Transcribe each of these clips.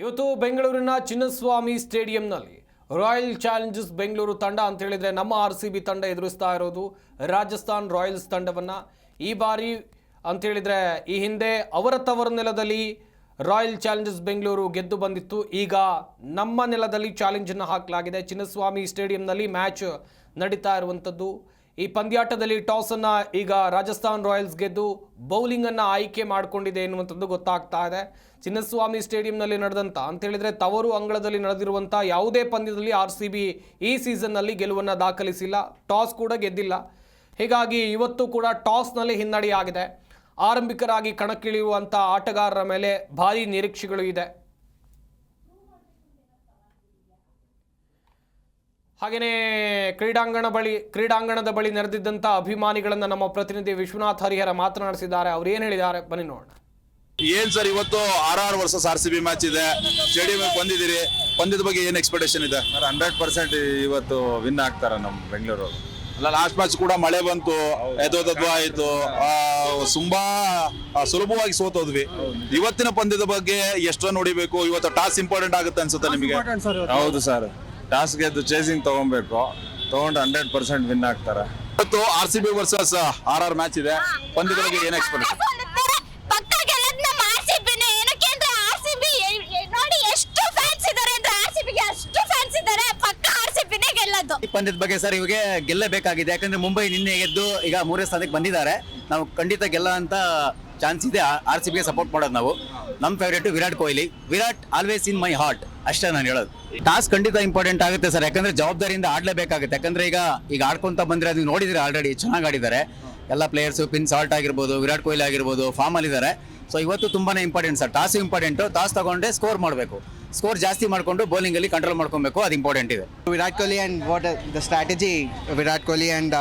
ಇವತ್ತು ಬೆಂಗಳೂರಿನ ಚಿನ್ನಸ್ವಾಮಿ ಸ್ಟೇಡಿಯಂನಲ್ಲಿ ರಾಯಲ್ ಚಾಲೆಂಜರ್ಸ್ ಬೆಂಗಳೂರು ತಂಡ ಅಂತ ಹೇಳಿದರೆ ನಮ್ಮ ಆರ್ ಸಿ ಬಿ ತಂಡ ಎದುರಿಸ್ತಾ ಇರೋದು ರಾಜಸ್ಥಾನ್ ರಾಯಲ್ಸ್ ತಂಡವನ್ನು. ಈ ಬಾರಿ ಅಂತ ಹೇಳಿದ್ರೆ ಈ ಹಿಂದೆ ಅವರ ತವರ ನೆಲದಲ್ಲಿ ರಾಯಲ್ ಚಾಲೆಂಜರ್ಸ್ ಬೆಂಗಳೂರು ಗೆದ್ದು ಬಂದಿತ್ತು. ಈಗ ನಮ್ಮ ನೆಲದಲ್ಲಿ ಚಾಲೆಂಜನ್ನು ಹಾಕಲಾಗಿದೆ. ಚಿನ್ನಸ್ವಾಮಿ ಸ್ಟೇಡಿಯಂನಲ್ಲಿ ಮ್ಯಾಚ್ ನಡೀತಾ ಇರುವಂಥದ್ದು ಈ ಪಂದ್ಯಾಟದಲ್ಲಿ ಟಾಸ್ ಅನ್ನ ಈಗ ರಾಜಸ್ಥಾನ್ ರಾಯಲ್ಸ್ ಗೆದ್ದು ಬೌಲಿಂಗ್ ಅನ್ನ ಆಯ್ಕೆ ಮಾಡಿಕೊಂಡಿದೆ ಎನ್ನುವಂಥದ್ದು ಗೊತ್ತಾಗ್ತಾ ಇದೆ. ಚಿನ್ನಸ್ವಾಮಿ ಸ್ಟೇಡಿಯಂನಲ್ಲಿ ಅಂತ ಹೇಳಿದ್ರೆ ತವರು ಅಂಗಳದಲ್ಲಿ ನಡೆದಿರುವಂಥ ಯಾವುದೇ ಪಂದ್ಯದಲ್ಲಿ ಆರ್ ಸಿ ಬಿ ಈ ಸೀಸನ್ನಲ್ಲಿ ಗೆಲುವನ್ನು ದಾಖಲಿಸಿಲ್ಲ, ಟಾಸ್ ಕೂಡ ಗೆದ್ದಿಲ್ಲ. ಹೀಗಾಗಿ ಇವತ್ತು ಕೂಡ ಟಾಸ್ನಲ್ಲಿ ಹಿನ್ನಡೆಯಾಗಿದೆ. ಆರಂಭಿಕರಾಗಿ ಕಣಕ್ಕಿಳಿಯುವಂಥ ಆಟಗಾರರ ಮೇಲೆ ಭಾರಿ ನಿರೀಕ್ಷೆಗಳು ಇದೆ. ಹಾಗೆಯೇ ಕ್ರೀಡಾಂಗಣ ಬಳಿ ಕ್ರೀಡಾಂಗಣದ ಬಳಿ ನೆರೆದಿದ್ದಂಥ ಅಭಿಮಾನಿಗಳನ್ನು ನಮ್ಮ ಪ್ರತಿನಿಧಿ ವಿಶ್ವನಾಥ್ ಹರಿಹರ ಮಾತನಾಡಿಸಿದ್ದಾರೆ. ಅವ್ರು ಏನು ಹೇಳಿದ್ದಾರೆ? ಬನ್ನಿ ನೋಡೋಣ. ಏನ್ ಸರ್ ಇವತ್ತು R R versus R C B match ಇದೆ. ಸ್ಟೇಡಿಯಂ ಬಂದಿದ್ದೀರಿ. ಪಂದ್ಯದ ಬಗ್ಗೆ ಏನ್ ಎಕ್ಸ್ಪೆಕ್ಟೇಷನ್ ಇದೆ? ಸರ್ ಹಂಡ್ರೆಡ್ ಪರ್ಸೆಂಟ್ ಇವತ್ತು ವಿನ್ ಆಗ್ತಾರೆ ನಮ್ಮ ಬೆಂಗಳೂರು ಅಲ್ಲ ಲಾಸ್ಟ್ ಮ್ಯಾಚ್ ಕೂಡ ಮಳೆ ಬಂತು. ಎದೋದದ್ವ ಆಯ್ತು. ಆ, ತುಂಬಾ ಸುಲಭವಾಗಿ ಸೋತೋದ್ವಿ ಇವತ್ತಿನ ಪಂದ್ಯದ ಬಗ್ಗೆ ಎಷ್ಟು ರನ್ ಹೊಡಿಬೇಕು. ಇವತ್ತು ಟಾಸ್ ಇಂಪಾರ್ಟೆಂಟ್ ಆಗುತ್ತೆ ಅನ್ಸುತ್ತೆ ನಿಮಗೆ? ಹೌದು ಸರ್. ಟಾಸ್ ಗೆದ್ದು ಚೇಸಿಂಗ್ ತಗೊಬೇಕು. ತಗೊಂಡು ಹಂಡ್ರೆಡ್ ಪರ್ಸೆಂಟ್ ವಿನ್ ಆಗ್ತಾರೆ. ಇವತ್ತು R C B versus R R match ಇದೆ. ಪಂದ್ಯಗಳಿಗೆ ಬಗ್ಗೆ ಏನ್ ಎಕ್ಸ್ಪೆಕ್ಟೇಷನ್ ಪಕ್ಕ ಗೆಲ್ಲದ್ ನಮ್ಮ ಆರ್ಸಿಬಿನೇ ಏನಕ್ಕೆ ಅಂದ್ರೆ ಆರ್ಸಿಬಿ ನೋಡಿ ಎಷ್ಟು ಫ್ಯಾನ್ಸ್ ಇದಾರೆ ಅಂದ್ರೆ ಆರ್ಸಿಬಿಗೆ ಅಷ್ಟು ಫ್ಯಾನ್ಸ್ ಇದಾರೆ ಪಕ್ಕ ಆರ್ಸಿಬಿನೇ ಗೆಲ್ಲೋದು. ಈ ಪಂದ್ಯದ ಬಗ್ಗೆ ಸರ್ ಇವಾಗ ಗೆಲ್ಲಬೇಕಾಗಿದೆ. ಯಾಕಂದ್ರೆ ಮುಂಬೈ ನಿನ್ನೆ ಗೆದ್ದು ಈಗ ಮೂರನೇ ಸ್ಥಾನಕ್ಕೆ ಬಂದಿದ್ದಾರೆ. ನಾವು ಖಂಡಿತ ಗೆಲ್ಲ ಅಂತ ಚಾನ್ಸ್ ಇದೆ ಆರ್ ಸಿ ಬಿಗೆ ಸಪೋರ್ಟ್ ಮಾಡೋದು ನಾವು. ನಮ್ಮ favourite Virat Kohli. Virat always in my heart ಅಷ್ಟೇ ನಾನು ಹೇಳೋದು. ಟಾಸ್ಕ್ ಖಂಡಿತ ಇಂಪಾರ್ಟೆಂಟ್ ಆಗುತ್ತೆ ಸರ್ ಯಾಕಂದ್ರೆ ಜವಾಬ್ದಾರಿಯಿಂದ ಆಡಲೇಬೇಕಾಗುತ್ತೆ. ಯಾಕಂದ್ರೆ ಈಗ ಈಗ ಆಡ್ಕೊಂತ ಬಂದ್ರೆ ಅದು ನೋಡಿದ್ರೆ ಆಲ್ರೆಡಿ ಚೆನ್ನಾಗಿ ಆಡಿದ್ದಾರೆ. ಎಲ್ಲ ಪ್ಲೇಯರ್ಸ್ ಪಿನ್ ಸಾಲ್ಟ್ ಆಗಿರ್ಬೋದು ವಿರಾಟ್ ಕೊಹ್ಲಿ ಆಗಿರ್ಬೋದು ಫಾರ್ಮ್ ಅಲ್ಲಿ ಇದ್ದಾರೆ. ಸೊ ಇವತ್ತು ತುಂಬಾನೇ important sir toss important toss ತಗೊಂಡೆ ಸ್ಕೋರ್ ಮಾಡಬೇಕು. ಸ್ಕೋರ್ ಜಾಸ್ತಿ ಮಾಡಿಕೊಂಡು ಬೌಲಿಂಗ್ ಅಲ್ಲಿ ಕಂಟ್ರೋಲ್ ಮಾಡ್ಕೊಬೇಕು. ಅದು ಇಂಪಾರ್ಟೆಂಟ್ ಇದೆ. Virat Kohli and what the strategy Virat Kohli and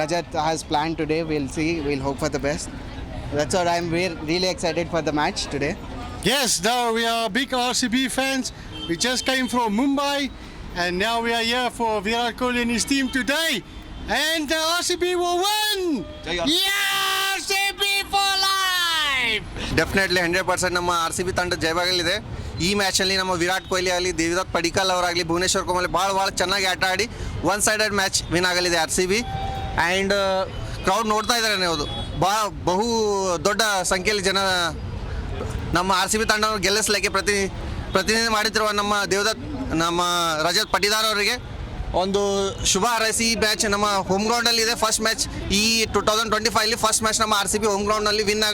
Rajat has plan today will see will see. For the best that's best. That's am really excited for the match today match today. Yes, now we are big RCB fans. We just came from Mumbai and now we are here for Virat Kohli and his team today. And the RCB will win! Yeah, RCB for life! Definitely hundred percent ನಮ್ಮ R C B ತಂಡ ಜಯವಾಗಲಿದೆ ಈ ಮ್ಯಾಚಲ್ಲಿ ನಮ್ಮ ವಿರಾಟ್ ಕೊಹ್ಲಿ ಆಗಲಿ ದೇವಿದತ್ ಪಡಿಕಲ್ ಅವರಾಗಲಿ ಭುವನೇಶ್ವರ್ ಕುಮಾರ್ ಭಾಳ ಭಾಳ ಚೆನ್ನಾಗಿ ಆಟ ಆಡಿ ಒನ್ ಸೈಡೆಡ್ ಮ್ಯಾಚ್ ವಿನ್ ಆಗಲಿದೆ R C B and crowd ನೋಡ್ತಾ ಇದ್ದಾರೆ ನೀವು ಭಾಳ ಬಹು ದೊಡ್ಡ ಸಂಖ್ಯೆಯಲ್ಲಿ ಜನ ನಮ್ಮ ಆರ್ ಸಿ ಬಿ ತಂಡವನ್ನು ಗೆಲ್ಲಿಸಲಿಕ್ಕೆ ಪ್ರತಿ ಪ್ರತಿನಿಧಿ ಮಾಡುತ್ತಿರುವ ನಮ್ಮ ದೇವದತ್, ನಮ್ಮ ರಜತ್ ಪಟಿದಾರ್ ಅವರಿಗೆ ಒಂದು ಶುಭ ಹಾರೈಸಿ ಈ ಮ್ಯಾಚ್ ನಮ್ಮ ಹೋಮ್ ಗ್ರೌಂಡ್ ಅಲ್ಲಿ ಇದೆ. ಫಸ್ಟ್ ಮ್ಯಾಚ್ ಈ ಟು ತೌಸಂಡ್ ಟ್ವೆಂಟಿ ಫೈವ್ಲಿ ಫಸ್ಟ್ ಮ್ಯಾಚ್ ನಮ್ಮ ಆರ್ ಸಿ ಬಿ ಹೋಮ್ ಗ್ರೌಂಡ್ನಲ್ಲಿ ವಿನ್ ಆಗ